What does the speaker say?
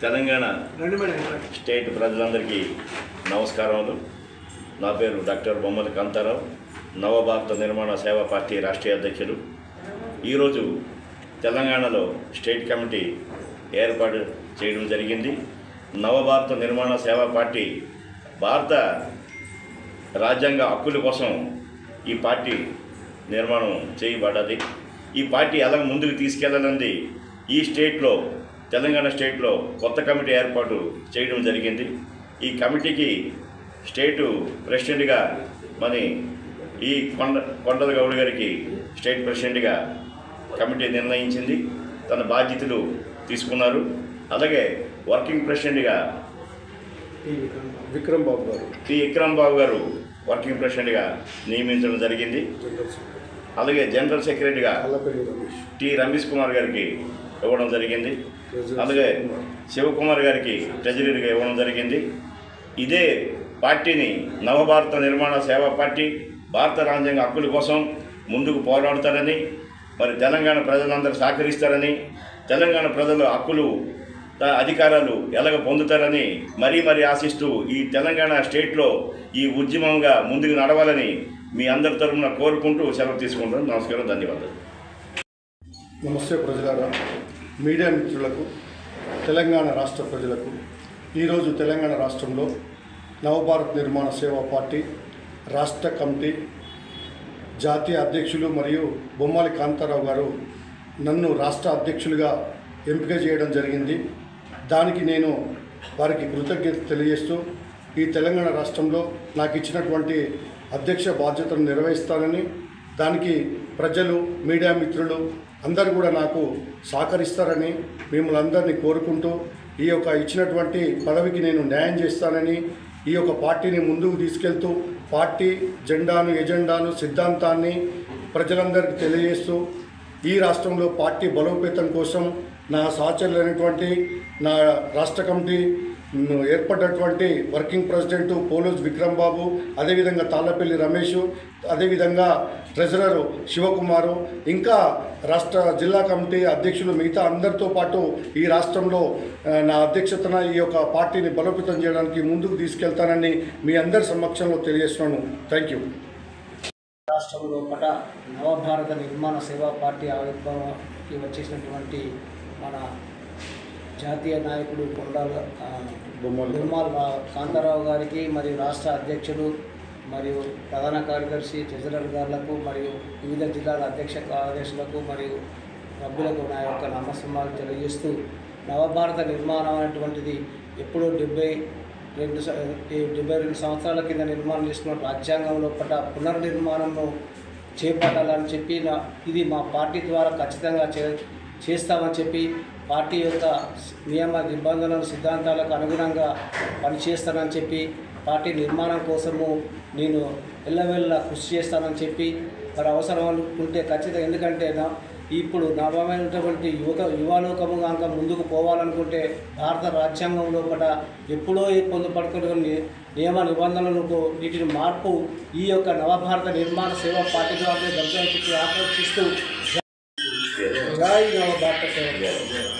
Telangana state ప్రజలందరికీ నమస్కారములు. నా పేరు డాక్టర్ బొమ్మల కాంతారావు నవభారత నిర్మాణ సేవా పార్టీ రాష్ట్రీయ అధ్యక్షులు. ఈరోజు తెలంగాణలో స్టేట్ కమిటీ ఏర్పాటు చేయడం జరిగింది. నవభారత నిర్మాణ సేవా పార్టీ భారత రాజ్యాంగ హక్కుల కోసం ఈ పార్టీ నిర్మాణం చేయబడ్డది. ఈ పార్టీ ఎలా ముందుకు తీసుకెళ్ళాలని ఈ స్టేట్లో తెలంగాణ స్టేట్లో కొత్త కమిటీ ఏర్పాటు చేయడం జరిగింది. ఈ కమిటీకి స్టేటు ప్రెసిడెంట్గా మరి ఈ కొండ కొండల గౌడ్ గారికి స్టేట్ ప్రెసిడెంట్గా కమిటీ నిర్ణయించింది. తన బాధ్యతలు తీసుకున్నారు. అలాగే వర్కింగ్ ప్రెసిడెంట్గా విక్రమ్ బాబు గారు. టి విక్రమ్ బాబు గారు వర్కింగ్ ప్రెసిడెంట్గా నియమించడం జరిగింది. అలాగే జనరల్ సెక్రటరీగా టి రమేష్ కుమార్ గారికి ఇవ్వడం జరిగింది. అలాగే శివకుమార్. గారికి ట్రెజరీగా ఇవ్వడం జరిగింది. ఇదే పార్టీని నవభారత నిర్మాణ సేవా పార్టీ భారత రాజ్యాంగ హక్కుల కోసం ముందుకు పోరాడతారని మరి తెలంగాణ ప్రజలందరూ సహకరిస్తారని తెలంగాణ ప్రజల హక్కులు అధికారాలు ఎలాగ పొందుతారని మరీ మరీ ఆశిస్తూ ఈ తెలంగాణ స్టేట్లో ఈ ఉద్యమంగా ముందుకు నడవాలని మీ అందరి తరఫున కోరుకుంటూ సెలవు తీసుకుంటాను నమస్కారం ధన్యవాదాలు. నమస్తే ప్రజలారా. మీడియా మిత్రులకు తెలంగాణ రాష్ట్ర ప్రజలకు ఈరోజు తెలంగాణ రాష్ట్రంలో నవభారత్ నిర్మాణ సేవా పార్టీ రాష్ట్ర కమిటీ జాతీయ అధ్యక్షులు మరియు బొమ్మాలి కాంతారావు గారు నన్ను రాష్ట్ర అధ్యక్షులుగా ఎంపిక చేయడం జరిగింది. దానికి నేను వారికి కృతజ్ఞత తెలియజేస్తూ ఈ తెలంగాణ రాష్ట్రంలో నాకు ఇచ్చినటువంటి అధ్యక్ష బాధ్యతను నిర్వహిస్తానని దానికి ప్రజలు మీడియా మిత్రులు అందరూ కూడా నాకు సహకరిస్తారని మిమ్మల్ని అందరినీ కోరుకుంటూ ఈ యొక్క ఇచ్చినటువంటి పదవికి నేను న్యాయం చేస్తానని ఈ యొక్క పార్టీని ముందుకు తీసుకెళ్తూ పార్టీ జెండాను ఎజెండాను సిద్ధాంతాన్ని ప్రజలందరికీ తెలియజేస్తూ ఈ రాష్ట్రంలో పార్టీ బలోపేతం కోసం నా సహచరులైనటువంటి నా రాష్ట్ర committee ఏర్పడ్డటువంటి working president police Vikram Babu అదేవిధంగా తాళ్ళపల్లి రమేష్ అదేవిధంగా ట్రెజరర్ శివకుమారు ఇంకా రాష్ట్ర జిల్లా కమిటీ అధ్యక్షులు మిగతా అందరితో పాటు ఈ రాష్ట్రంలో నా అధ్యక్షతన ఈ యొక్క పార్టీని బలోపేతం చేయడానికి ముందుకు తీసుకెళ్తానని మీ అందరి సమక్షంలో తెలియజేస్తున్నాను. థ్యాంక్ యూ రాష్ట్రం లోపల నవభారత నిర్మాణ సేవా పార్టీ ఆవిర్భావానికి వచ్చేసినటువంటి మన జాతీయ నాయకుడు కొండాల బొమ్మల. కాంతారావు గారికి మరియు రాష్ట్ర అధ్యక్షుడు మరియు ప్రధాన కార్యదర్శి ట్రెజరర్ గారులకు మరియు వివిధ జిల్లాల అధ్యక్ష కార్యదర్శులకు మరియు సభ్యులకు నా యొక్క నమస్సమాలు తెలియజేస్తూ నవభారత నిర్మాణం అనేటువంటిది ఎప్పుడో డెబ్బై రెండు డెబ్బై రెండు సంవత్సరాల కింద నిర్మాణం చేసుకున్న రాజ్యాంగం లోపల పునర్నిర్మాణంను చేపట్టాలని చెప్పి నా ఇది మా పార్టీ ద్వారా ఖచ్చితంగా చే చేస్తామని చెప్పి పార్టీ యొక్క నియమ నిబంధనలు సిద్ధాంతాలకు అనుగుణంగా పనిచేస్తానని చెప్పి పార్టీ నిర్మాణం కోసము నేను ఎల్లవెల్ల కృషి చేస్తానని చెప్పి మరి అవసరం అనుకుంటే ఖచ్చితంగా ఎందుకంటే ఇప్పుడు నవమైనటువంటి యువత యువలోకము కనుక ముందుకు పోవాలనుకుంటే భారత రాజ్యాంగం లోపల ఎప్పుడో పొందుపడుకుని నియమ నిబంధనలకు వీటిని మార్పు ఈ యొక్క నవభారత నిర్మాణ సేవా పార్టీ ద్వారా Now you know about the family.